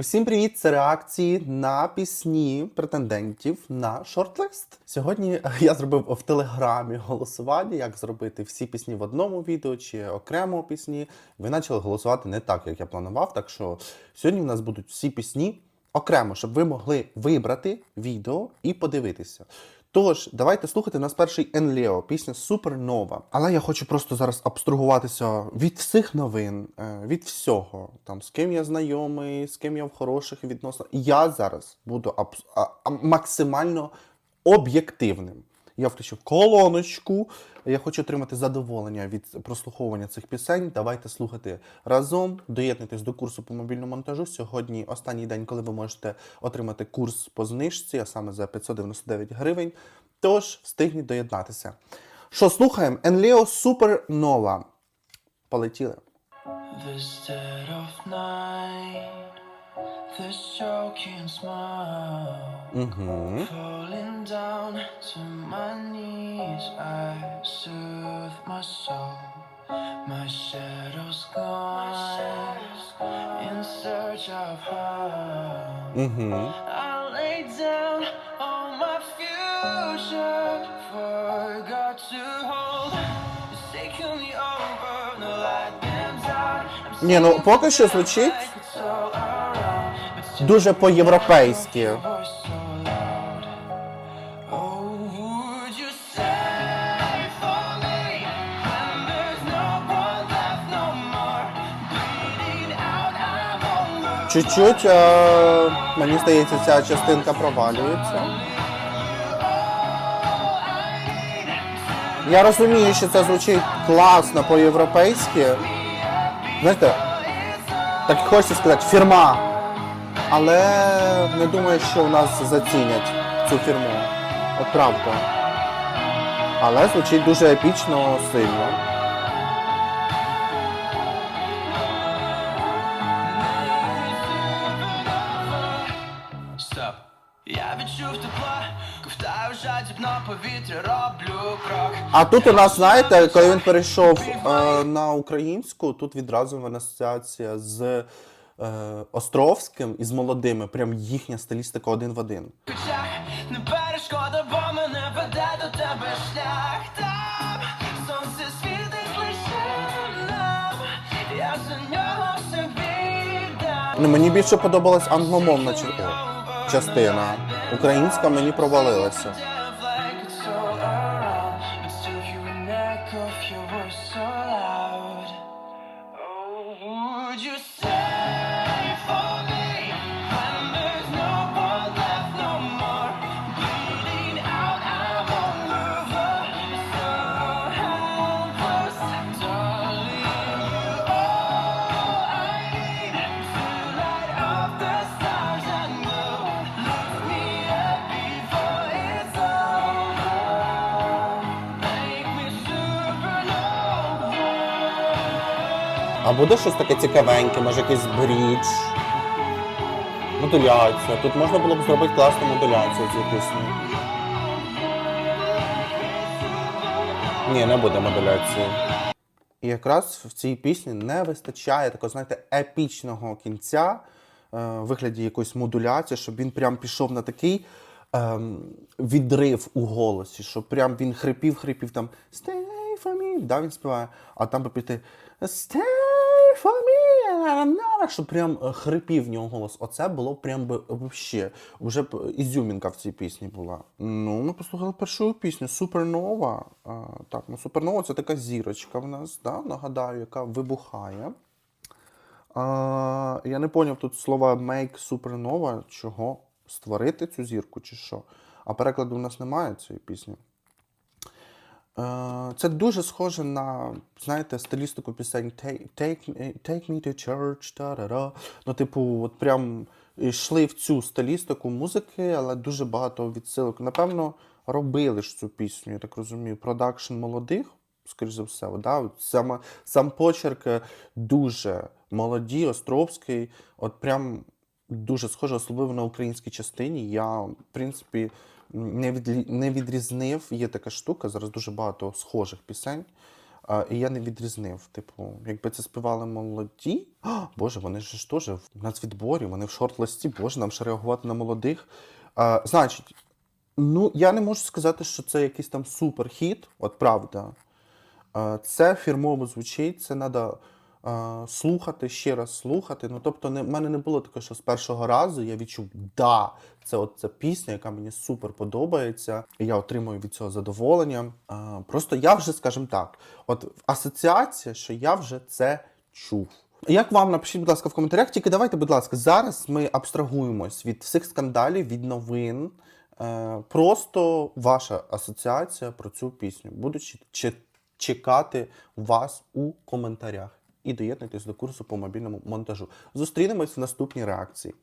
Усім привіт! Це реакції на пісні претендентів на шортлист. Сьогодні е, я зробив в телеграмі голосування, як зробити всі пісні в одному відео чи окремо пісні. Ви почали голосувати не так, як я планував. Так що сьогодні в нас будуть всі пісні окремо, щоб ви могли вибрати відео і подивитися. Тож, давайте слухати нас перший Енлео, пісня Супернова. Але я хочу просто зараз абстрагуватися від всіх новин, е, від всього. Там з ким я знайомий, з ким я в хороших відносинах. Я зараз буду абс- а- максимально об'єктивним. Я включив колоночку. Я хочу отримати задоволення від прослуховування цих пісень. Давайте слухати разом. Доєднуйтесь до курсу по мобільному монтажу. Сьогодні останній день, коли ви можете отримати курс по знижці, а саме за 599 гривень. Тож встигніть доєднатися. Що слухаємо? Енлео Супернова. Полетіли. This dead of night, this choking smile, Угу. falling down to my knees. I soothe my soul. My shadow's gone in search of her. Угу. I lay down all my future, forgot to hold. It's taking me over, the light dims out. Ні, ну поки що звучить дуже по-європейськи. Чуть-чуть, е, мені здається, ця частинка провалюється. Я розумію, що це звучить класно по-європейськи. Знаєте, так хочеться сказати, фірма. Але не думаю, що в нас зацінять цю фірму. От правда. Але звучить дуже епічно, сильно. Жадібно повітря, роблю крок. А тут у нас, знаєте, коли він перейшов е, на українську, тут відразу в мене асоціація з е, Островським і з молодими. Прям їхня стилістика один в один. Хоча не перешкода, бо мене веде до тебе шлях. Там сонце світить лише нам. Я за нього собі дам. Ну, мені більше подобалась англомовна ча- частина. Українська мені провалилася. neck of your voice so loud. А буде щось таке цікавеньке, може якийсь брідж. Модуляція. Тут можна було б зробити класну модуляцію цієї пісні. Ні, не буде модуляції. І якраз в цій пісні не вистачає такого, знаєте, епічного кінця е, в вигляді якоїсь модуляції, щоб він прям пішов на такий ем, відрив у голосі, щоб прям він хрипів, хрипів там Stay for me, да, він співає, а там би піти Stay for me, прям е, хрипів в нього голос. Оце було прям би вообще, вже б ізюмінка в цій пісні була. Ну, ми послухали першу пісню Супернова. Так, ну Супернова це така зірочка в нас, да, нагадаю, яка вибухає. А, я не поняв тут слова make supernova, чого створити цю зірку чи що. А перекладу в нас немає цієї пісні. Е, Це дуже схоже на, знаєте, стилістику пісень Take, take, me- take me to church, та-ра-ра. Ну, типу, от прям йшли в цю стилістику музики, але дуже багато відсилок. Напевно, робили ж цю пісню, я так розумію, продакшн молодих, скоріш за все. Да? От Саме, сам почерк е, дуже молоді, Островський, от прям дуже схоже, особливо на українській частині. Я, в принципі, не, відлі... не відрізнив. Є така штука, зараз дуже багато схожих пісень. А, і я не відрізнив. Типу, якби це співали молоді. А, Боже, вони ж теж в нацвідборі, вони в шорт-листі, боже, нам ще реагувати на молодих. А, значить, ну я не можу сказати, що це якийсь там суперхіт, от правда. Е, Це фірмово звучить, це треба слухати, ще раз слухати. Ну, тобто, не, в мене не було такого, що з першого разу я відчув, да, це от ця пісня, яка мені супер подобається, і я отримую від цього задоволення. Е, Просто я вже, скажімо так, от асоціація, що я вже це чув. Як вам напишіть, будь ласка, в коментарях. Тільки давайте, будь ласка, зараз ми абстрагуємось від всіх скандалів, від новин. Е, Просто ваша асоціація про цю пісню. Буду чи- чи- чекати вас у коментарях. І доєднуйтесь до курсу по мобільному монтажу. Зустрінемось в наступній реакції.